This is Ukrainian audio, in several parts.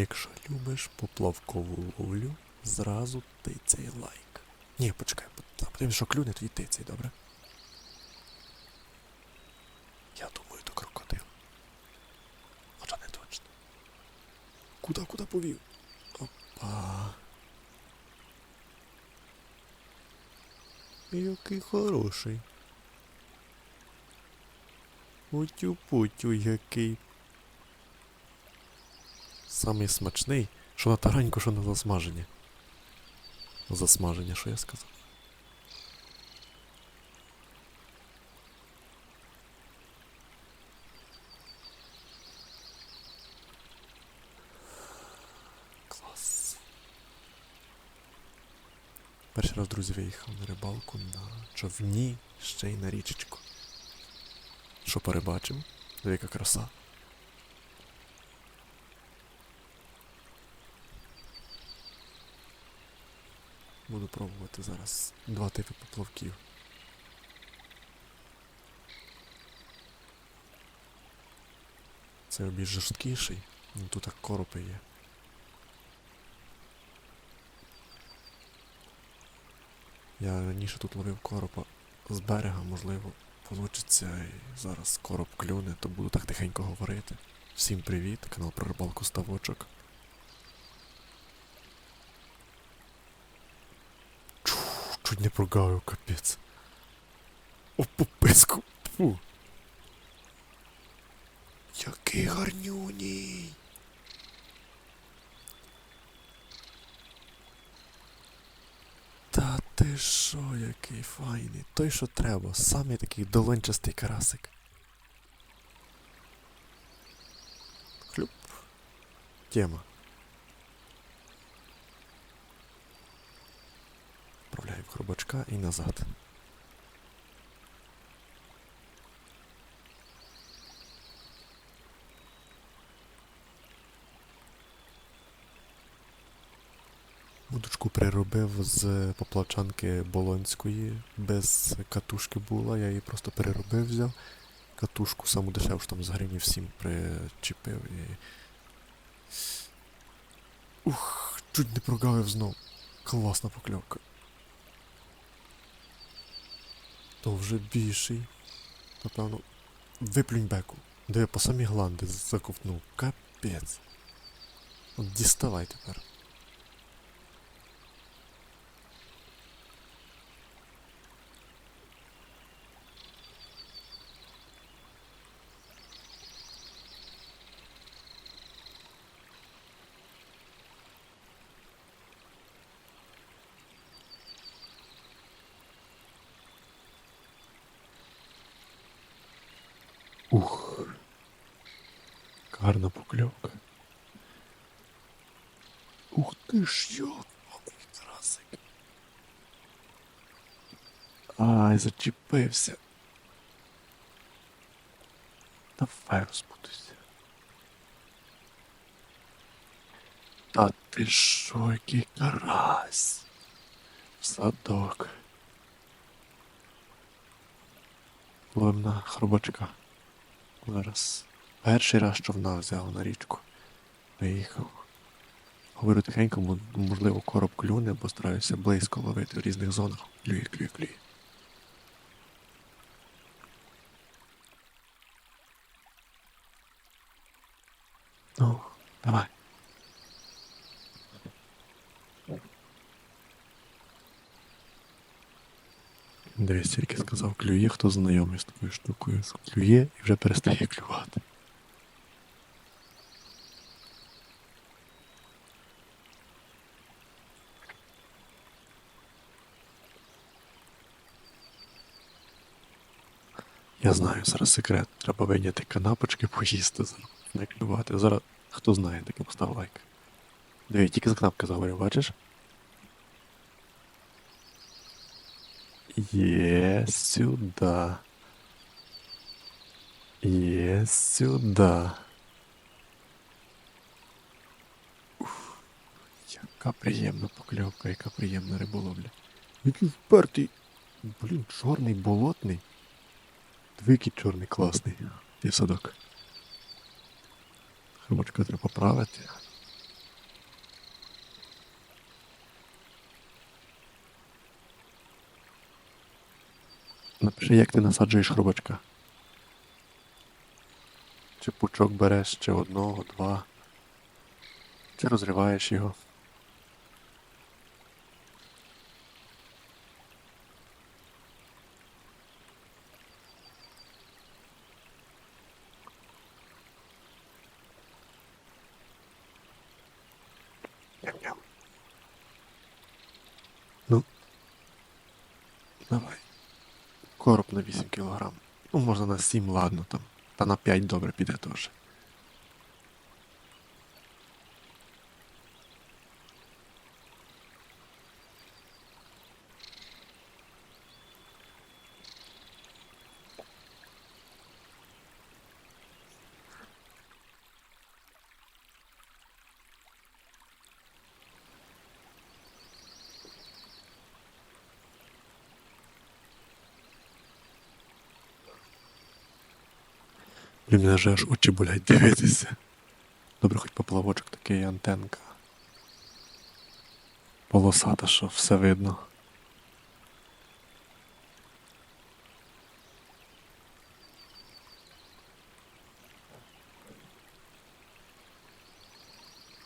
Якщо любиш поплавкову ловлю, зразу тицяй лайк. Ні, почекай, потім що клюне, тоді тицяй, добре? Я думаю, то крокодил. Хоча не точно. Куда, куди повів? Опа. Який хороший. Утю-путю який. Самий смачний, що на тараньку, що на засмаження. Засмаження, що я сказав? Клас. Перший раз, друзі, виїхав на рибалку на човні, ще й на річечку. Що перебачив? Диви, яка краса. Буду пробувати зараз два типи поплавків. Це більш жорсткіший, ну тут так коропи є. Я раніше тут ловив коропа з берега, можливо, получиться і зараз короб клюне, то буду так тихенько говорити. Всім привіт, канал про рибалку ставочок. Чуть не прогавив, капець. О, пописку. Фу. Який гарнюній. Та ти що, який файний. Той, що треба, самий такий долончастий карасик. Хлюп. Тема. Хробачка і назад. Удочку переробив з поплавчанки Болонської, без катушки була, я її просто переробив, взяв. Катушку саму дешевшу там з гривні 7 причепив і. Ух, чуть не прогавив знов. Класна покльовка. То вже більший. Напевно. Виплюнь беку. Диви по самі гланди заковтнув. Капець. От діставай тепер. Ух. Гарна покльовка. Ух ти ж йо, який красик. Ай, зачепився. Давай розбудуйся. Та ти що, який карась? Садок. Ловим на хробачка. Зараз. Перший раз човна взяв на річку. Виїхав. Говорю тихенько, мо- можливо, короб клюне, бо стараюся близько ловити в різних зонах. Клює, клює, клює. Ну, давай. Дивись, тільки сказав, клює, хто знайомий з такою штукою. Клює і вже перестає клювати. Я знаю зараз секрет. Треба вийняти канапочки, поїсти. Не клювати. Зараз хто знає, таки постав лайк. Диви, тільки за кнопки заговорив, бачиш? Є сюди. Є сюди. Уф, яка приємна покльовка, яка приємна риболовля. Який впертий. Блін, чорний болотний. Двикий чорний класний. Є садок. Хробачка треба поправити. Напиши, як ти насаджуєш хробачка. Чи пучок береш, чи одного, два. Чи розриваєш його. Ну. Давай. Короб на 8 кілограм. Ну, можна на 7, ладно там. Та на 5 добре піде теж. Блін, мене аж очі болять дивитися. Добре, хоч поплавочок такий антенка. Полосата, що все видно.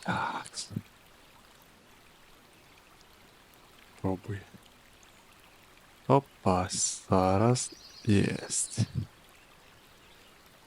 Так. Пробуй. Опа, зараз єсть.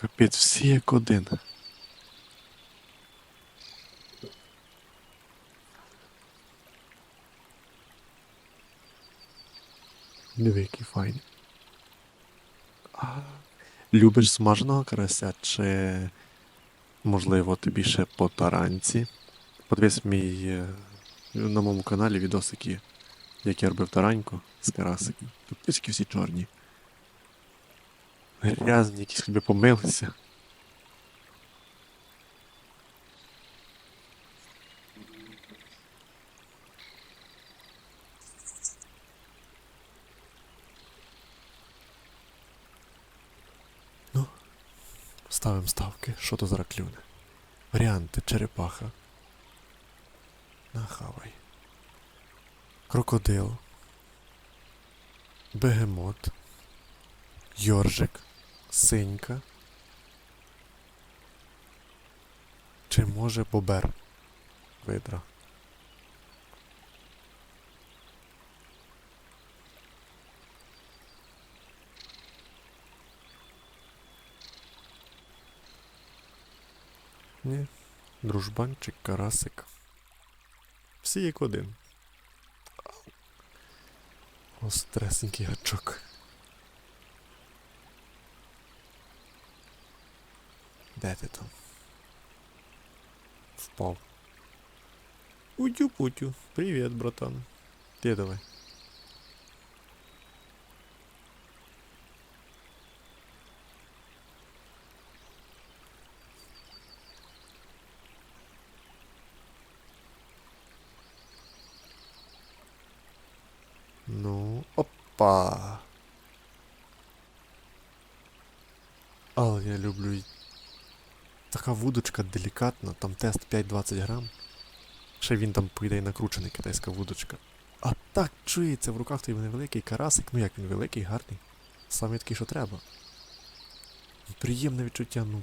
Капець, всі як один. Диви, який файний. А, любиш смаженого карася чи можливо тобі ще по таранці? Подивись мій е, на моєму каналі відосики, як я робив тараньку з карасиком. Тут всі чорні. Грязні, якісь собі помилися. Ну, ставимо ставки. Що то за клюне? Варіанти черепаха. Нахавай. Крокодил. Бегемот. Йоржик. Синька. Чи може бобер? Видра. Ні. Дружбанчик, карасик. Всі як один. Остресенький гачок. Де ти там? Впав. Утю-путю. Привет, братан. Ти давай. Ну, опа. Але я люблю. Така вудочка делікатна, там тест 5-20 грам. Ще він там, по ідеї, накручений китайська вудочка. А так чується в руках той невеликий карасик, ну як він великий, гарний. Саме такий, що треба. Приємне відчуття, ну,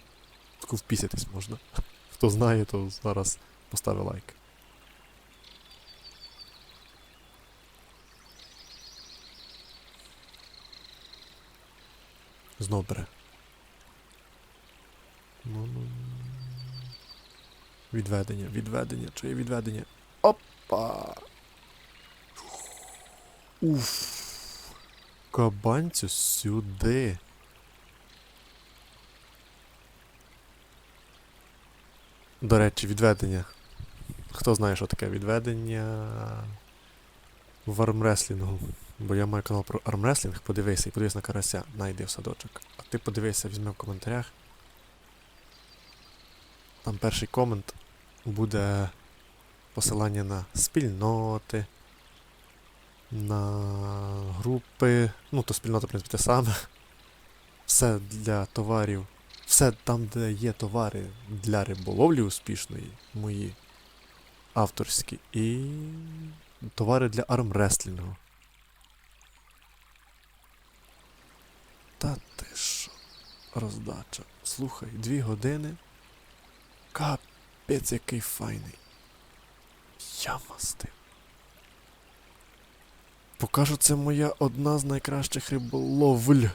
таку впісятись можна. Хто знає, то зараз поставить лайк. Знов бере. Ну, ну. Відведення, відведення, чує відведення. Опа! Уф. Кабанцю сюди. До речі, відведення. Хто знає, що таке відведення в армреслінгу? Бо я маю канал про армреслінг, подивися і подивись на карася, найди в садочок. А ти подивися, візьми в коментарях. Там перший комент буде посилання на спільноти, на групи. Ну, то спільнота, в принципі, те саме. Все для товарів. Все там, де є товари для риболовлі успішної, мої авторські, і товари для армреслінгу. роздача. Слухай, дві години. Капець, який файний. Я мастив. Покажу, це моя одна з найкращих риболовль.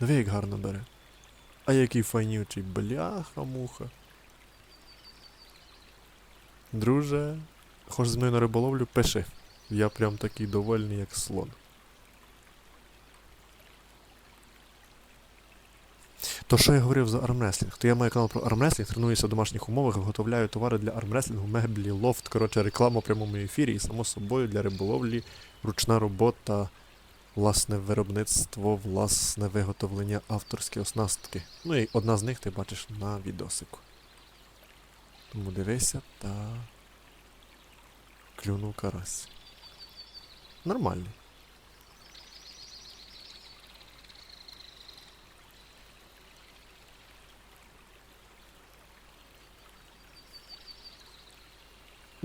Диви, як гарно бере. А який файнючий, бляха-муха. Друже, хочеш зі мною на риболовлю, пиши. Я прям такий довольний, як слон. То що я говорив за армреслінг? То я маю канал про армреслінг, тренуюся в домашніх умовах, виготовляю товари для армреслінгу, меблі, лофт, коротше, реклама в прямому ефірі і само собою для риболовлі, ручна робота, власне виробництво, власне виготовлення авторської оснастки. Ну і одна з них ти бачиш на відосику. Тому дивися та клюнув карась. Нормальний.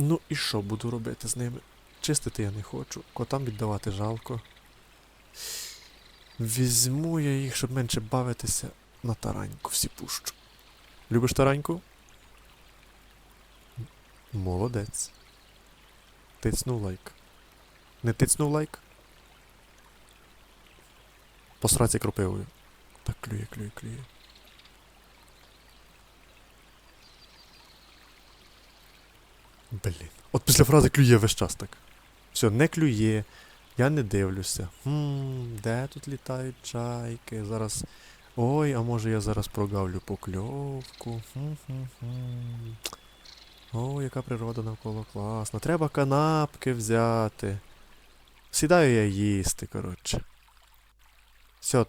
Ну і що буду робити з ними? Чистити я не хочу, котам віддавати жалко. Візьму я їх, щоб менше бавитися на тараньку всі пущу. Любиш тараньку? Молодець. Тицнув лайк. Не тицнув лайк? Посраці кропивою. Так клює, клює, клює. Блін. От після фрази клює весь час так. Все, не клює. Я не дивлюся. Хм, де тут літають чайки? Зараз. Ой, а може я зараз прогавлю покльовку. О, яка природа навколо класна. Треба канапки взяти. Сідаю я їсти, коротше. Все.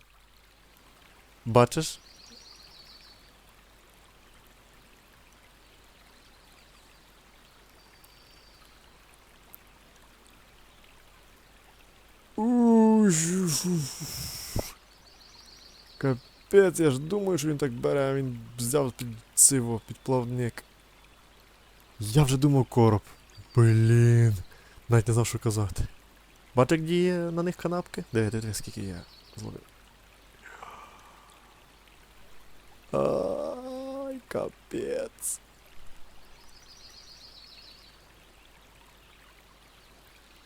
Бачиш? Капець, я ж думаю, що він так бере, а він взяв під циво, під плавник. Я вже думав короб. Блін. Навіть не знав, що казати. Бачиш, як діє на них канапки? Диви, диви, скільки я зловив. Ай, капець.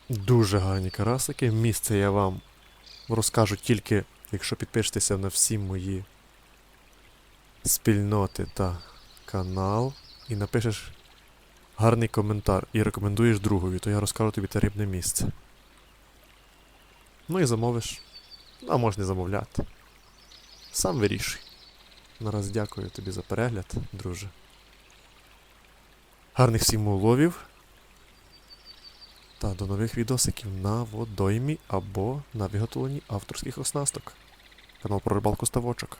Дуже гарні карасики. Місце я вам розкажу тільки, якщо підпишетеся на всі мої спільноти та канал і напишеш гарний коментар і рекомендуєш другові, то я розкажу тобі те рибне місце. Ну і замовиш. А можеш не замовляти. Сам вирішуй. Нараз дякую тобі за перегляд, друже. Гарних всім уловів. Та до нових відосиків на водоймі або на виготовленні авторських оснасток. Канал про рибалку ставочок.